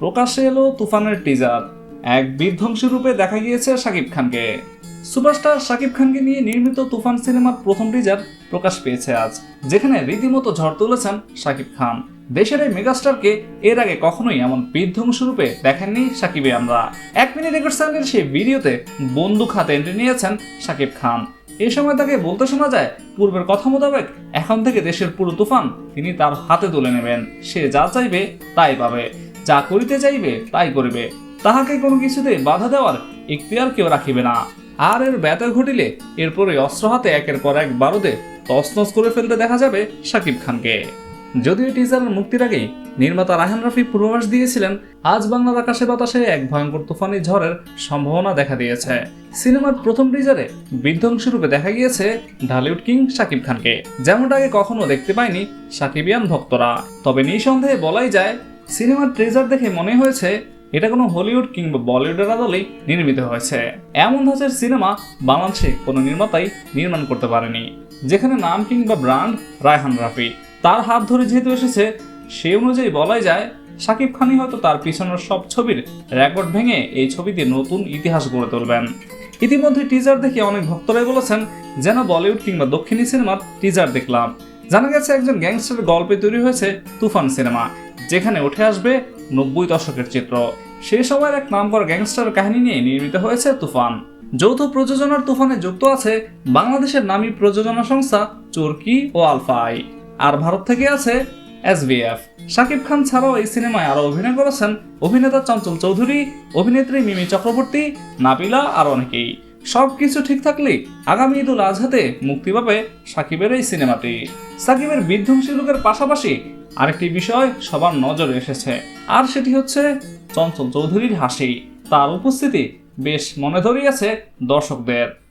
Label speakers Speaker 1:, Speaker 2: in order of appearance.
Speaker 1: প্রকাশ্যে এলো তুফানের টিজার এক বিধ্বংসী রূপে দেখা গিয়েছে শাকিব খানকে। সুপারস্টার শাকিব খানকে নিয়ে নির্মিত তুফান সিনেমার প্রথম টিজার প্রকাশ পেয়েছে আজ, যেখানে রীতিমতো ঝড় তুলেছেন শাকিব খান। দেশের এই মেগাস্টারকে এর আগে কখনোই এমন বিধ্বংস রূপে দেখেননি সাকিবে আমরা। এক মিনিট রেকর্ড চ্যানেলের সেই ভিডিওতে বন্দুক হাতে এন্ট্রি নিয়েছেন শাকিব খান। এ সময় তাকে বলতে শোনা যায়, পূর্বের কথা মোতাবেক এখন থেকে দেশের পুরো তুফান তিনি তার হাতে তুলে নেবেন। সে যা চাইবে তাই পাবে। যা করিতে চাইবে তাই করিবে। তাহাকে কোনো কিছুতে বাধা দেওয়ার ইখতিয়ার কেউ রাখিবে না। আর এর ব্যথা ঘটিলে এরপরে অস্ত্র হাতে একের পর এক বারুদে তছনছ করে ফেলতে দেখা যাবে শাকিব খানকে। যদিও টিজারের মুক্তির আগেই নির্মাতা রাহান রাফি পূর্বাভাস দিয়েছিলেন, আজ বাংলার আকাশে বাতাসে এক ভয়ঙ্কর তুফানি ঝড়ের সম্ভাবনা দেখা দিয়েছে। সিনেমার প্রথম টিজারে বিধ্বংসী রূপে দেখা গিয়েছে ঢালিউড কিং শাকিব খানকে। যেমনটা আগে কখনো দেখতে পায়নি সাকিবিয়ান ভক্তরা। তবে নিঃসন্দেহে বলাই যায় সিনেমার ট্রেজার দেখে মনে হয়েছে এটা কোনো হলিউড কিংবা বলিউডের আদলেই নির্মিত হয়েছে। এমন ধাঁচের সিনেমা বাংলাদেশে কোনো নির্মাতাই নির্মাণ করতে পারেনি, যেখানে নাম কিংবা ব্র্যান্ড রায়হান রাফি। তার হাত ধরে যেহেতু এসেছে, সে অনুযায়ী বলাই যায়, শাকিব খানই হয়তো তার পিছনের সব ছবির রেকর্ড ভেঙে এই ছবিতে নতুন ইতিহাস গড়ে তুলবেন। ইতিমধ্যে টিজার দেখে অনেক ভক্তরাই বলেছেন, যেন বলিউড কিংবা দক্ষিণী সিনেমার টিজার দেখলাম। জানা গেছে একজন গ্যাংস্টার গল্পে তৈরি হয়েছে তুফান সিনেমা। যেখানে উঠে আসবে নব্বই দশকের চিত্র। সেই সময়ের এক নামকরা গ্যাংস্টার কাহিনী নিয়ে নির্মিত হয়েছে তুফান। যৌথ প্রযোজনার তুফানে যুক্ত আছে বাংলাদেশের নামী প্রযোজনা সংস্থা চুরকি ও আলফাই। আর ভারত থেকে আছে এসবিএফ শাকিব খান ছাড়াও এই সিনেমায় আরও অভিনয় করেছেন অভিনেতা চঞ্চল চৌধুরী, অভিনেত্রী মিমি চক্রবর্তী, নাবিলা আর অনেকেই। সবকিছু ঠিক থাকলেই আগামী ঈদুল আজহাতে মুক্তি পাবে সাকিবের এই সিনেমাটি। সাকিবের বিধ্বংসী লোকের পাশাপাশি আরেকটি বিষয় সবার নজরে এসেছে, আর সেটি হচ্ছে চঞ্চল চৌধুরীর হাসি। তার উপস্থিতি বেশ মনে ধরিয়েছে দর্শকদের।